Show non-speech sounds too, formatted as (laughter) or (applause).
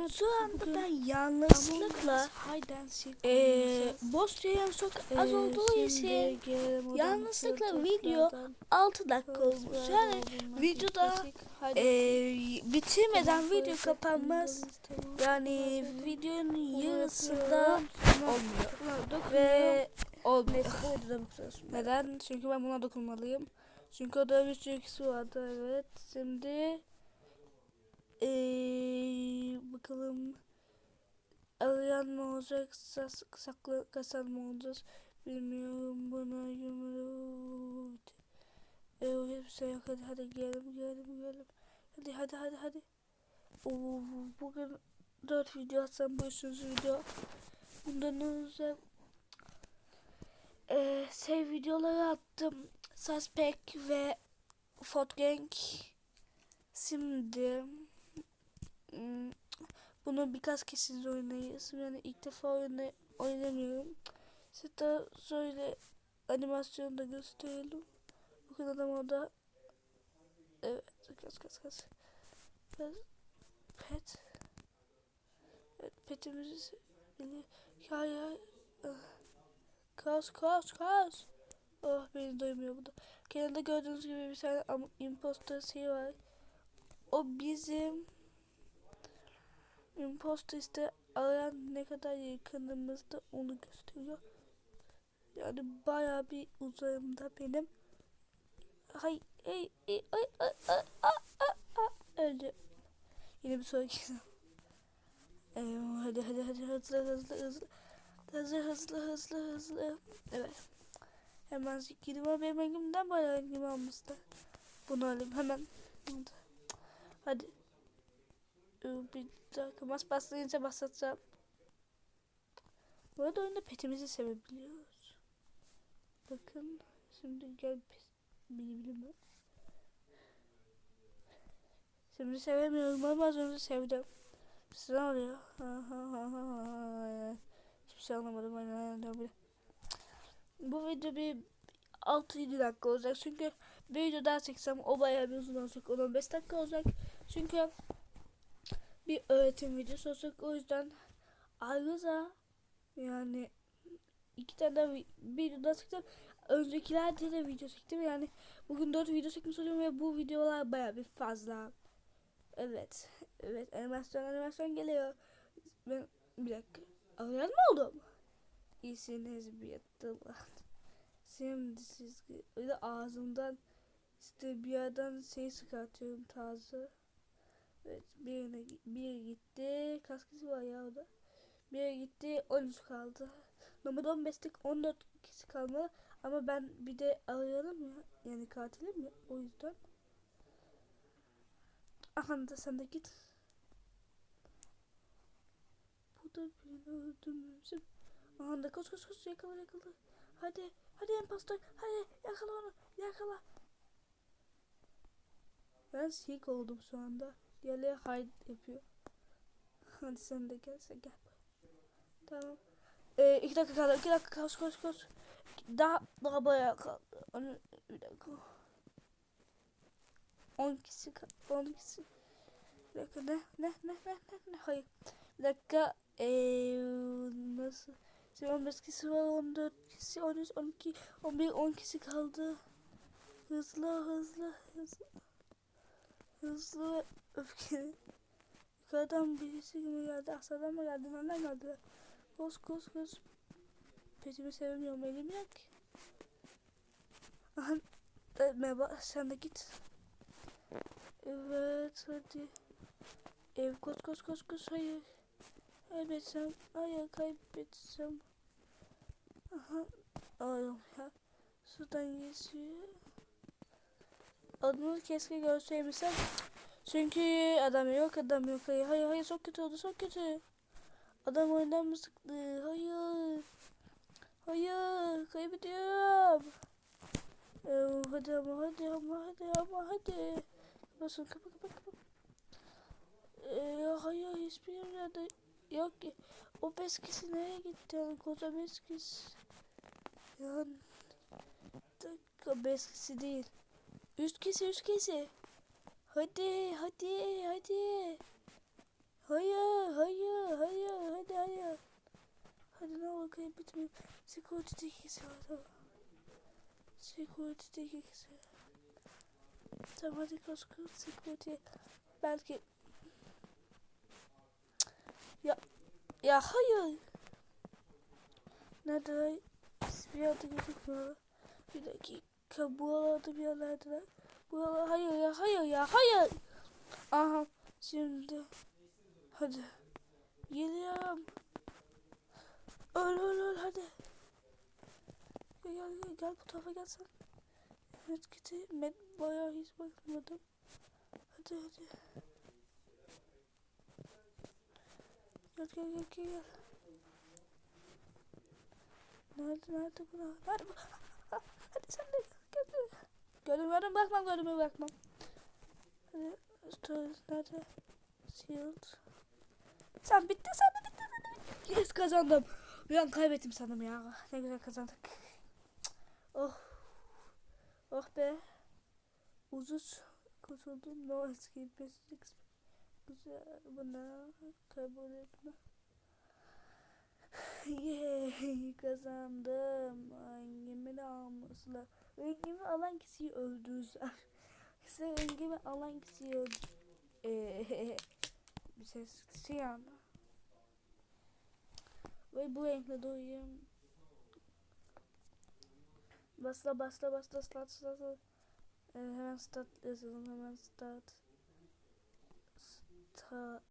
Evet şu anda ben yanlışlıkla eee boş yayın çok az olduğu için yanlışlıkla video 6 dakika olmuş. Yani videoda eee bitirmeden video kapanmaz. Yani videonun yarısında olmuyor. Ve olmuyor. Neden? Çünkü ben buna dokunmalıyım. Çünkü o da bir sürü vardı. Evet. Şimdi ee, bakalım. Arayan mı olacak sak saklı kasan mı olacağız? Bilmiyorum buna yumruk. Bir şey yok. Hadi hadi gelelim gelelim gelelim hadi hadi hadi hadi. Oo, bugün 4 video atsam üçüncü video. Bundan önce ee, şey videoları attım. Suspect ve Fotgang. Şimdi bunu birkaç kez oynayız. Yani ilk defa oyna oynamıyorum. Size şöyle animasyonu da gösterelim. Bakın adam orada. Evet. Kas kas. Kas. Pet. Evet, biliyor. Ya ya. Kas kas kas. Oh beni doymuyor bu da. Kenarda gördüğünüz gibi bir tane imposter şey var. O bizim Imposter işte arayan ne kadar yakınımızda onu gösteriyor. Yani baya bir uzağımda benim. Hay ay ay ay ay ay ay ay öldü. Yine bir sonraki. Ee, hadi hadi hadi hızlı hızlı hızlı. Hızlı hızlı hızlı hızlı. Evet. Hemen girdim ama benim elimden bayağı elim almıştı. Bunu alayım hemen. Hadi. Bir dakika mas baslayınca basatacağım. Bu arada oyunda petimizi sevebiliyoruz. Bakın şimdi gel bilebilir Şimdi sevemiyorum ama az önce sevdim. Size ne oluyor? Hiçbir şey anlamadım. Bu video bir 6-7 dakika olacak. Çünkü bir video daha çeksem o bayağı bir uzun olacak. 10-15 dakika olacak. Çünkü bir öğretim videosu olacak. O yüzden ayrıca yani iki tane video daha çektim. Öncekilerde de video çektim. Yani bugün dört video çekmiş oluyorum ve bu videolar baya bir fazla. Evet. Evet animasyon animasyon geliyor. Ben bir dakika. Arayan mı oldum? İyisiniz bir yattılar. Şimdi siz ağzımdan işte bir yerden şey çıkartıyorum taze. Evet birine bir gitti. Kaskısı var ya orada. Bir gitti 13 kaldı. Normalde 15'lik 14 kişi kalmalı. Ama ben bir de arayalım ya. Yani katilim ya. O yüzden. Aha da sen de git. Bu da birini öldürmüşüm. Aha da koş koş koş yakala yakala. Hadi hadi impostör hadi yakala onu yakala. Ben sik oldum şu anda. Diğerleri hide yapıyor. Hadi sen de gel sen gel. Tamam. Ee, iki dakika kaldı. iki dakika koş koş koş. Daha daha bayağı kaldı. Onu bir dakika. On kişi on kişi. Bir dakika ne ne ne ne ne ne hayır. Bir dakika ee, nasıl? Şimdi 15 kişi var 14 kişi 13 12 11 10 kişi kaldı. Hızlı hızlı hızlı. Hızlı öfkeli. Yukarıdan birisi mi geldi? Aşağıdan mı geldi? Nereden geldi? Koş koş koş. Peşimi sevmiyorum elim yok. Aha. E, merhaba sen de git. Evet hadi. Ev koş koş koş koş hayır. Kaybetsem. Hayır kaybetsem. Aha. Ay ya. Sudan geçiyor. Adını keşke görseymişsem. Çünkü adam yok adam yok. Hayır hayır, hayır çok kötü oldu çok kötü. Adam oyundan mı sıktı? Hayır. Hayır kaybediyorum. Ee, hadi ama hadi ama hadi ama hadi. Basın kapı kapı kapı. Ee, hayır hiçbir yerde yok ki. O beskisi nereye gitti? Yani koca beskis. Yani dakika beskisi değil. Üst kese üst kese. Hadi hadi hadi. Hayır hayır hayır hadi hayır. Hadi ne olur kayıp bitmiyor. Security'deki kese var tamam. Security'deki kese. Tamam hadi koş koş security. Belki. Ya. Ya hayır. Nerede? Bir yerde gözükmüyor. Bir dakika. Buralarda bir yerlerdeler. Buralar hayır ya hayır ya hayır. Aha şimdi. Hadi. Geliyorum. Öl öl öl hadi. Gel gel gel, bu tarafa gelsen. Evet gitti. Med bayağı hiç bakmadım. Hadi hadi. Gel gel gel gel. gel. Nerede nerede bu? Nerede bu? (laughs) Hadi sen de gel. Görünmüyorum bakmam görünmüyorum bakmam. Hadi dur nerede? Shield. Sen bitti sen de bitti sen de bitti. Yes kazandım. Bir an kaybettim sandım ya. Ne güzel kazandık. Oh. Oh be. Ucuz kurtuldum. No escape. Güzel. Buna kabul etme. (laughs) Yay kazandım. Almışlar. Rengimi alan kişiyi öldürdüler. (laughs) İşte rengimi alan kişiyi öldü. Eee, (laughs) bir ses şey anda. Ve bu renkle doyayım. Basla basla basla start start. start. Ee, hemen start yazalım hemen start. Start.